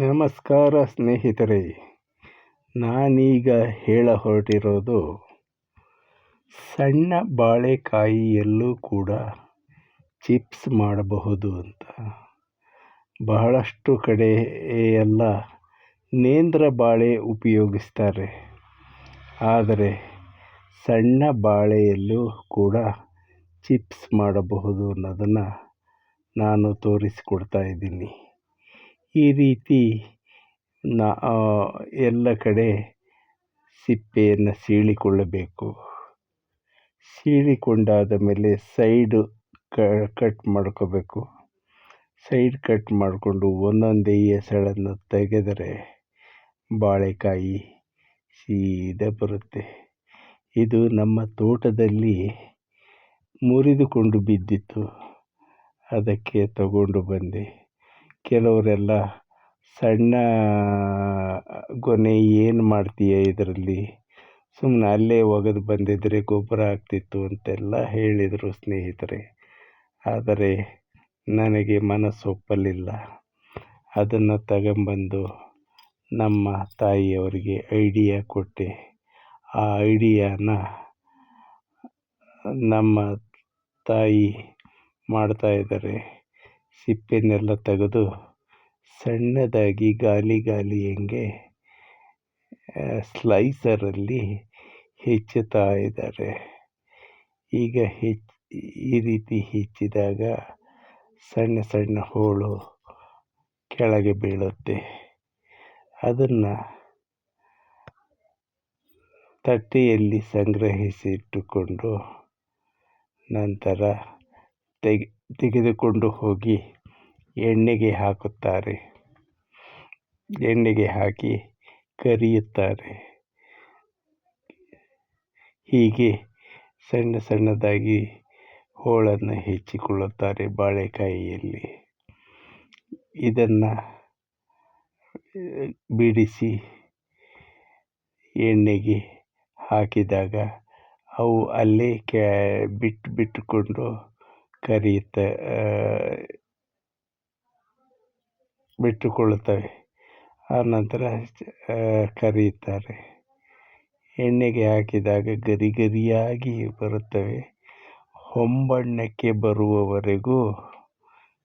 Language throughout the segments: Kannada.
ನಮಸ್ಕಾರ ಸ್ನೇಹಿತರೆ, ನಾನೀಗ ಹೇಳ ಹೊರಟಿರೋದು ಸಣ್ಣ ಬಾಳೆಕಾಯಿಯಲ್ಲೂ ಕೂಡ ಚಿಪ್ಸ್ ಮಾಡಬಹುದು ಅಂತ. ಬಹಳಷ್ಟು ಕಡೆ ಎಲ್ಲ ನೇಂದ್ರ ಬಾಳೆ ಉಪಯೋಗಿಸ್ತಾರೆ. ಆದರೆ ಸಣ್ಣ ಬಾಳೆಯಲ್ಲೂ ಕೂಡ ಚಿಪ್ಸ್ ಮಾಡಬಹುದು ಅನ್ನೋದನ್ನು ನಾನು ತೋರಿಸಿಕೊಡ್ತಾ ಇದ್ದೀನಿ. ಈ ರೀತಿ ನಾ ಎಲ್ಲ ಕಡೆ ಸಿಪ್ಪೆಯನ್ನು ಸೀಳಿಕೊಳ್ಳಬೇಕು. ಸೀಳಿಕೊಂಡಾದ ಮೇಲೆ ಸೈಡು ಕಟ್ ಮಾಡ್ಕೋಬೇಕು. ಸೈಡ್ ಕಟ್ ಮಾಡಿಕೊಂಡು ಒಂದೊಂದೇ ಎಸಳನ್ನು ತೆಗೆದರೆ ಬಾಳೆಕಾಯಿ ಸೀದಾ ಬರುತ್ತೆ. ಇದು ನಮ್ಮ ತೋಟದಲ್ಲಿ ಮುರಿದುಕೊಂಡು ಬಿದ್ದಿತ್ತು. ಅದಕ್ಕೆ ತಗೊಂಡು ಬಂದೆ. ಕೆಲವರೆಲ್ಲ ಸಣ್ಣ ಗೊನೆ ಏನು ಮಾಡ್ತೀಯ ಇದರಲ್ಲಿ? ಸುಮ್ಮನೆ ಅಲ್ಲೇ ಒಗೆದು ಬಂದಿದ್ದರೆ ಗೊಬ್ಬರ ಆಗ್ತಿತ್ತು ಅಂತೆಲ್ಲ ಹೇಳಿದರು ಸ್ನೇಹಿತರೆ. ಆದರೆ ನನಗೆ ಮನಸ್ಸೊಪ್ಪಲಿಲ್ಲ. ಅದನ್ನು ತಗೊಂಬಂದು ನಮ್ಮ ತಾಯಿಯವರಿಗೆ ಐಡಿಯಾ ಕೊಟ್ಟೆ. ಆ ಐಡಿಯಾನ ನಮ್ಮ ತಾಯಿ ಮಾಡ್ತಾಯಿದ್ದಾರೆ ಸಿಪ್ಪೆನೆಲ್ಲ ತೆಗೆದು ಸಣ್ಣದಾಗಿ ಗಾಲಿ ಗಾಲಿ ಹಂಗೆ ಸ್ಲೈಸರಲ್ಲಿ ಹೆಚ್ಚುತ್ತಾ ಇದ್ದಾರೆ. ಈಗ ಹೆಚ್ಚು, ಈ ರೀತಿ ಹೆಚ್ಚಿದಾಗ ಸಣ್ಣ ಸಣ್ಣ ಹೋಳು ಕೆಳಗೆ ಬೀಳುತ್ತೆ. ಅದನ್ನು ತಟ್ಟೆಯಲ್ಲಿ ಸಂಗ್ರಹಿಸಿಟ್ಟುಕೊಂಡು ನಂತರ ತೆಗೆ ತೆಗೆದುಕೊಂಡು ಹೋಗಿ ಎಣ್ಣೆಗೆ ಹಾಕುತ್ತಾರೆ. ಎಣ್ಣೆಗೆ ಹಾಕಿ ಕರಿಯುತ್ತಾರೆ. ಹೀಗೆ ಸಣ್ಣ ಸಣ್ಣದಾಗಿ ಹೋಳನ್ನು ಹೆಚ್ಚಿಕೊಳ್ಳುತ್ತಾರೆ ಬಾಳೆಕಾಯಿಯಲ್ಲಿ. ಇದನ್ನು ಬಿಡಿಸಿ ಎಣ್ಣೆಗೆ ಹಾಕಿದಾಗ ಅವು ಅಲ್ಲೇ ಕ್ಯಾ ಬಿಟ್ಟು ಬಿಟ್ಟುಕೊಂಡು ಕರಿಯುತ್ತ ಬಿಟ್ಟುಕೊಳ್ಳುತ್ತವೆ ಆನಂತರ ಕರಿಯುತ್ತಾರೆ. ಎಣ್ಣೆಗೆ ಹಾಕಿದಾಗ ಗರಿ ಗರಿಯಾಗಿ ಬರುತ್ತವೆ. ಹೊಂಬಣ್ಣಕ್ಕೆ ಬರುವವರೆಗೂ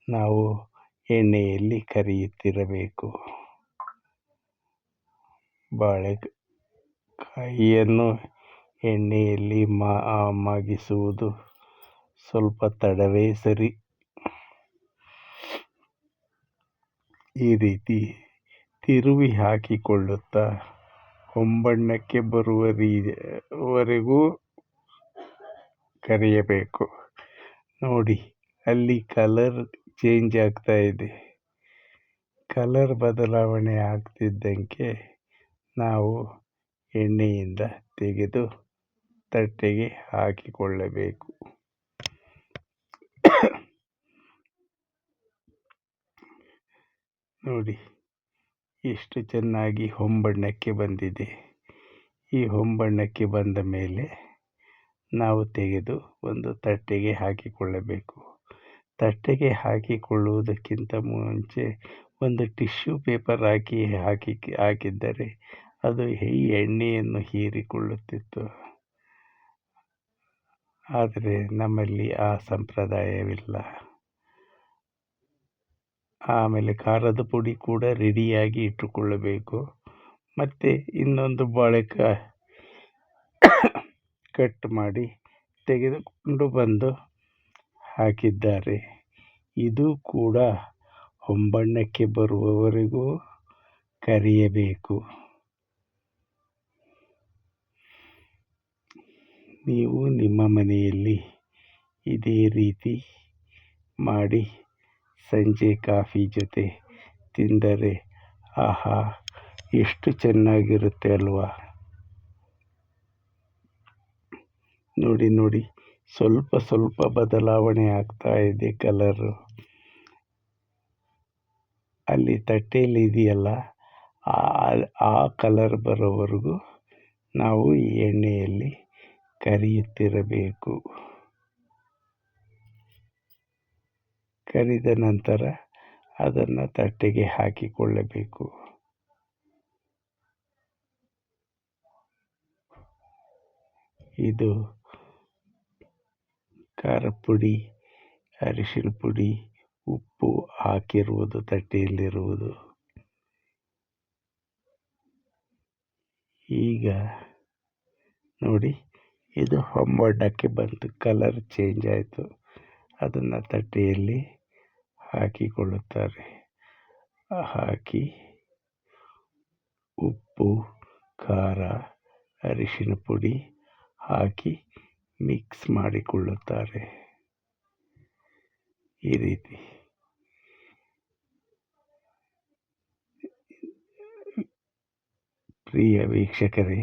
ನಾವು ಎಣ್ಣೆಯಲ್ಲಿ ಕರಿಯುತ್ತಿರಬೇಕು. ಬಾಳೆಕಾಯಿಯನ್ನು ಎಣ್ಣೆಯಲ್ಲಿ ಮಾಗಿಸುವುದು ಸ್ವಲ್ಪ ತಡವೇ ಸರಿ. ಈ ರೀತಿ ತಿರುವಿ ಹಾಕಿಕೊಳ್ಳುತ್ತಾ ಹೊಂಬಣ್ಣಕ್ಕೆ ಬರುವ ರೀವರೆಗೂ ಕರೆಯಬೇಕು. ನೋಡಿ, ಅಲ್ಲಿ ಕಲರ್ ಚೇಂಜ್ ಆಗ್ತಾ ಇದೆ. ಕಲರ್ ಬದಲಾವಣೆ ಆಗ್ತಿದ್ದಂಗೆ ನಾವು ಎಣ್ಣೆಯಿಂದ ತೆಗೆದು ತಟ್ಟೆಗೆ ಹಾಕಿಕೊಳ್ಳಬೇಕು. ನೋಡಿ, ಎಷ್ಟು ಚೆನ್ನಾಗಿ ಹೊಂಬಣ್ಣಕ್ಕೆ ಬಂದಿದೆ. ಈ ಹೊಂಬಣ್ಣಕ್ಕೆ ಬಂದ ಮೇಲೆ ನಾವು ತೆಗೆದು ಒಂದು ತಟ್ಟೆಗೆ ಹಾಕಿಕೊಳ್ಳಬೇಕು. ತಟ್ಟೆಗೆ ಹಾಕಿಕೊಳ್ಳುವುದಕ್ಕಿಂತ ಮುಂಚೆ ಒಂದು ಟಿಶ್ಯೂ ಪೇಪರ್ ಹಾಕಿ ಹಾಕಿ, ಹಾಕಿದ್ದರೆ ಅದು ಈ ಎಣ್ಣೆಯನ್ನು ಹೀರಿಕೊಳ್ಳುತ್ತಿತ್ತು. ಆದರೆ ನಮ್ಮಲ್ಲಿ ಆ ಸಂಪ್ರದಾಯವಿಲ್ಲ. ಆಮೇಲೆ ಖಾರದ ಪುಡಿ ಕೂಡ ರೆಡಿಯಾಗಿ ಇಟ್ಟುಕೊಳ್ಳಬೇಕು. ಮತ್ತು ಇನ್ನೊಂದು ಬಾಳೆಕಾಯಿ ಕಟ್ ಮಾಡಿ ತೆಗೆದುಕೊಂಡು ಬಂದು ಹಾಕಿದ್ದಾರೆ. ಇದು ಕೂಡ ಹೊಂಬಣ್ಣಕ್ಕೆ ಬರುವವರೆಗೂ ಕರಿಯಬೇಕು. ನೀವು ನಿಮ್ಮ ಮನೆಯಲ್ಲಿ ಇದೇ ರೀತಿ ಮಾಡಿ ಸಂಜೆ ಕಾಫಿ ಜೊತೆ ತಿಂದರೆ, ಆಹಾ, ಎಷ್ಟು ಚೆನ್ನಾಗಿರುತ್ತೆ ಅಲ್ವಾ? ನೋಡಿ ನೋಡಿ, ಸ್ವಲ್ಪ ಸ್ವಲ್ಪ ಬದಲಾವಣೆ ಆಗ್ತಾ ಇದೆ ಕಲರು. ಅಲ್ಲಿ ತಟ್ಟೆಯಲ್ಲಿ ಇದೆಯಲ್ಲ, ಆ ಕಲರ್ ಬರೋವರೆಗೂ ನಾವು ಎಣ್ಣೆಯಲ್ಲಿ ಕರಿಯುತ್ತಿರಬೇಕು. ಕರಿದ ನಂತರ ಅದನ್ನು ತಟ್ಟೆಗೆ ಹಾಕಿಕೊಳ್ಳಬೇಕು. ಇದು ಖಾರ ಪುಡಿ ಅರಿಶಿನ ಪುಡಿ, ಉಪ್ಪು ಹಾಕಿರುವುದು, ತಟ್ಟೆಯಲ್ಲಿರುವುದು. ಈಗ ನೋಡಿ, ಇದು ಹೊಂಬಣ್ಣಕ್ಕೆ ಬಂತು ಕಲರ್ ಚೇಂಜ್ ಆಯಿತು. ಅದನ್ನು ತಟ್ಟೆಯಲ್ಲಿ ಹಾಕಿಕೊಳ್ಳುತ್ತಾರೆ. ಹಾಕಿ ಉಪ್ಪು, ಖಾರ, ಅರಿಶಿನ ಪುಡಿ ಹಾಕಿ ಮಿಕ್ಸ್ ಮಾಡಿಕೊಳ್ಳುತ್ತಾರೆ. ಈ ರೀತಿ. ಪ್ರಿಯ ವೀಕ್ಷಕರೇ,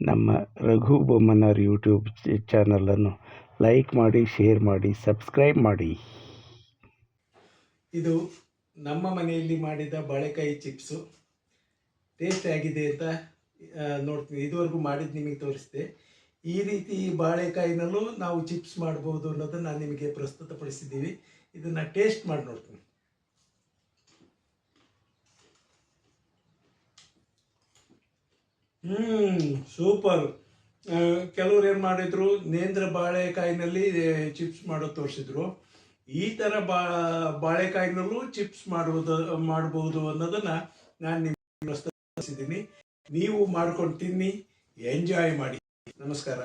ನಮ್ಮ ರಘು ಬೊಮ್ಮನರ್ ಯೂಟ್ಯೂಬ್ ಚಾನಲನ್ನು ಲೈಕ್ ಮಾಡಿ ಶೇರ್ ಮಾಡಿ ಸಬ್ಸ್ಕ್ರೈಬ್ ಮಾಡಿ. ಇದು ನಮ್ಮ ಮನೆಯಲ್ಲಿ ಮಾಡಿದ ಬಾಳೆಕಾಯಿ ಚಿಪ್ಸು. ಟೇಸ್ಟ್ ಆಗಿದೆ ಅಂತ ನೋಡ್ತೀನಿ. ಇದುವರೆಗೂ ಮಾಡಿದ್ದು ನಿಮಗೆ ತೋರಿಸಿದೆ. ಈ ರೀತಿ ಬಾಳೆಕಾಯಿನಲ್ಲೂ ನಾವು ಚಿಪ್ಸ್ ಮಾಡ್ಬೋದು ಅನ್ನೋದನ್ನು ನಾನು ನಿಮಗೆ ಪ್ರಸ್ತುತಪಡಿಸಿದ್ದೀವಿ. ಇದನ್ನು ಟೇಸ್ಟ್ ಮಾಡಿ ನೋಡ್ತೀನಿ. ಹ್ಞೂ ಸೂಪರ್ ಕೆಲವ್ರು ಏನು ಮಾಡಿದ್ರು, ನೇಂದ್ರ ಬಾಳೆಕಾಯಿನಲ್ಲಿ ಚಿಪ್ಸ್ ಮಾಡೋದು ತೋರಿಸಿದ್ರು. ಈ ತರ ಬಾ ಬಾಳೆಕಾಯಿನಲ್ಲೂ ಚಿಪ್ಸ್ ಮಾಡುವುದು ಮಾಡಬಹುದು ಅನ್ನೋದನ್ನ ನಾನು ನಿಮ್ಗೆ ನೀವು ಮಾಡ್ಕೊಂಡು ತಿನ್ನಿ ಎಂಜಾಯ್ ಮಾಡಿ. ನಮಸ್ಕಾರ.